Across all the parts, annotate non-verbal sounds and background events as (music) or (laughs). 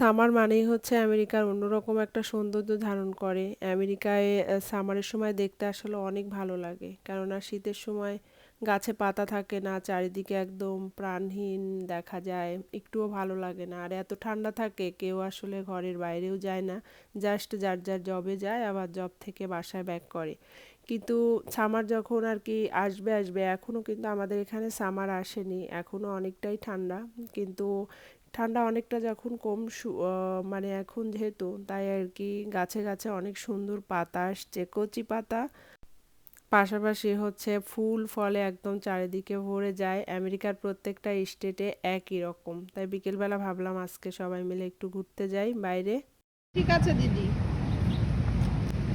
Summer মানেই হচ্ছে আমেরিকার অন্যরকম একটা সৌন্দর্য ধারণ করে। আমেরিকায় সামারের সময় দেখতে আসলে অনেক ভালো লাগে। কেননা শীতের সময় গাছে পাতা থাকে না, চারিদিকে একদম প্রাণহীন দেখা যায়, একটুও ভালো লাগে না। আর এত ঠান্ডা থাকে, কেউ আসলে ঘরের বাইরেও যায় না। জাস্ট যার যার জবে যায়, আবার জব থেকে বাসায় ব্যাক করে। কিন্তু সামার যখন আর কি আসবে আসবে, এখনও কিন্তু আমাদের এখানে সামার আসেনি, এখনও অনেকটাই ঠান্ডা, কিন্তু ঠান্ডা অনেকটা যখন কম মানে এখন যেহেতু, তাই আর কি গাছে গাছে অনেক সুন্দর পাতা আসছে, কচি পাতা। পাশাপাশি হচ্ছে ফুল, ফলে একদম চারিদিকে ভরে যায়, আমেরিকার প্রত্যেকটা স্টেটে একই রকম। তাই বিকেলবেলা ভাবলাম আজকে সবাই মিলে একটু ঘুরতে যাই বাইরে। ঠিক আছে, দিদি।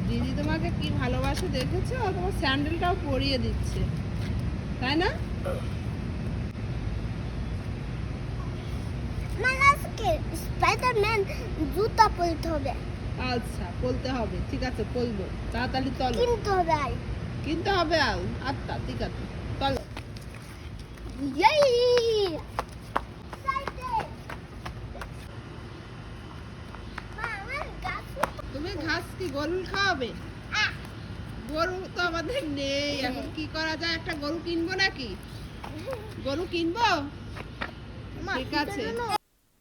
দিদি তোমাকে কি ভালোবাসে দেখেছ? তোমার স্যান্ডেলটাও পরিয়ে দিচ্ছে। তাই না? স্পাইডারম্যান জুতা পরতে হবে। আচ্ছা বলতে হবে। ঠিক আছে বলব তাড়াতাড়ি চলো। কিনতে হবে আর কিনতে হবে আল আচ্ছা ঠিক আছে। চলো। ইয়াই তুমি গরু খাওয়াবে? গরু তো আমাদের নেই। এখন কি করা যায়? একটা গরু কিনবো নাকি? গরু কিনবো? ঠিক আছে।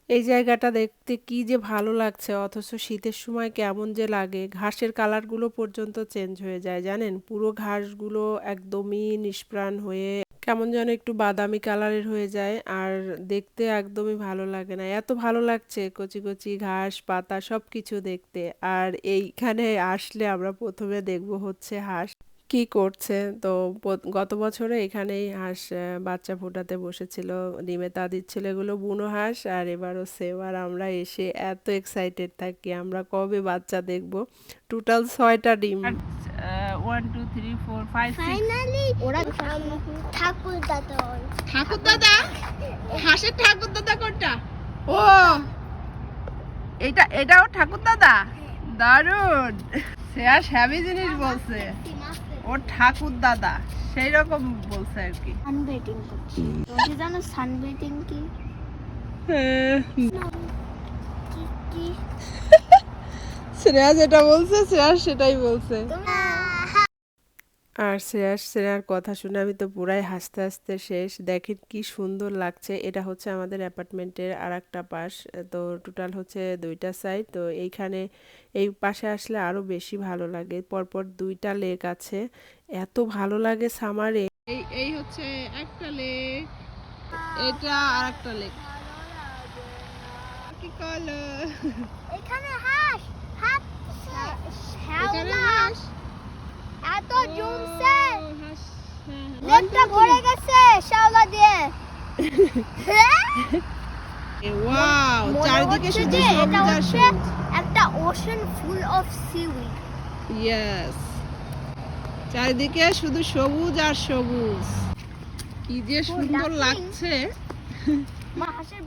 এই জায়গাটা দেখতে কি যে ভালো লাগছে অথচ শীতের সময় কেমন যে লাগে। ঘাসের কালারগুলো পর্যন্ত চেঞ্জ হয়ে যায় জানেন? পুরো ঘাসগুলো একদমই নিষ্প্রাণ হয়ে কেমন যেন একটু বাদামি কালারের হয়ে যায় আর দেখতে একদমই ভালো লাগে না। এত ভালো লাগছে কচি কচি ঘাস, পাতা সব কিছু দেখতে। আর এইখানে আসলে আমরা প্রথমে দেখব হচ্ছে হাঁস। কি করছে? তো গত বছরে এখানেই হাঁস বাচ্চা ফোটাতে বসেছিল ডিমে তা দিচ্ছিল এগুলো বুনো হাঁস আর এবারও সেম। আর আমরা এসে এত এক্সাইটেড থাকি আমরা কবে বাচ্চা দেখব? টোটাল ছয়টা ডিম। One two three four five finally ওরা ঠাকুর দাদা ঠাকুর দাদা? হাঁসের ঠাকুর দাদা কোনটা? ও! এটা এটাও ঠাকুর দাদা? দারুণ! সে আর হ্যাভি জিনিস বলছে। ওর ঠাকুর দাদা সেই রকম বলছে আর কি। সানবেটিং করছি। তুমি জানো সানবেটিং কি? কি কি? শ্রেয়া যেটা বলছে শ্রেয়া সেটাই বলছে। আর শ্রেয়াস শ্রেয়ার কথা শুনে আমি তো পুরাই হাসতে হাসতে শেষ। দেখেন কি সুন্দর লাগছে। এটা হচ্ছে আমাদের অ্যাপার্টমেন্টের আর একটা পাশ। তো টোটাল হচ্ছে দুইটা সাইড। তো এইখানে এই পাশে আসলে আরও বেশি ভালো লাগে। পরপর দুইটা লেক আছে। এত ভালো লাগে সামারে। এই এই হচ্ছে একটা লেক। এটা আর একটা লেক। কি কলো এখানে হাঁস। এখানে হাঁস। এত জমছে। হ্যাঁ, হ্যাঁ। লেকটা ভরে গেছে শ্যাওলা দিয়ে। (laughs) ওয়াও চারিদিকে শুধু সবুজ আর সবুজ। একটা ocean full of seaweed yes চারিদিকে শুধু সবুজ আর সবুজ। কি যে সুন্দর লাগছে। (laughs) মা হাঁসের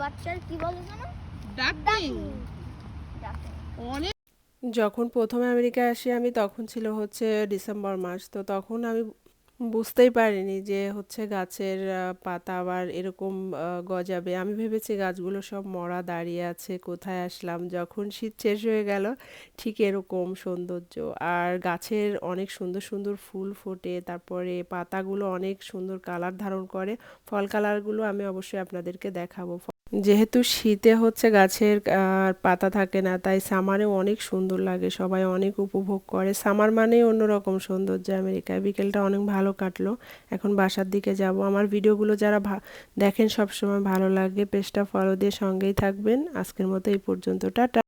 বাচ্চার কি বলে জানো ডাকিং অনেক যখন প্রথমে আমেরিকায় আসি আমি তখন ছিল হচ্ছে ডিসেম্বর মাস। তো তখন আমি বুঝতেই পারিনি যে হচ্ছে গাছের পাতা আবার এরকম গজাবে। আমি ভেবেছি গাছগুলো সব মরা দাঁড়িয়ে আছে, কোথায় আসলাম? যখন শীত শেষ হয়ে গেল, ঠিক এরকম সৌন্দর্য। আর গাছের অনেক সুন্দর সুন্দর ফুল ফোটে, তারপরে পাতাগুলো অনেক সুন্দর কালার ধারণ করে। ফল কালারগুলো আমি অবশ্যই আপনাদেরকে দেখাবো। যেহেতু শীতে হচ্ছে গাছের পাতা থাকে না, তাই সামারে অনেক সুন্দর লাগে, সবাই অনেক উপভোগ করে। সামার মানেই অন্যরকম সৌন্দর্য আমেরিকায়। বিকেলটা অনেক ভালো কাটলো। এখন বাসার দিকে যাব। আমার ভিডিওগুলো যারা দেখেন সবসময় ভালো লাগে, পেজটা ফলো দিয়ে সঙ্গেই থাকবেন। আজকের মতো এই পর্যন্ত। টাটা!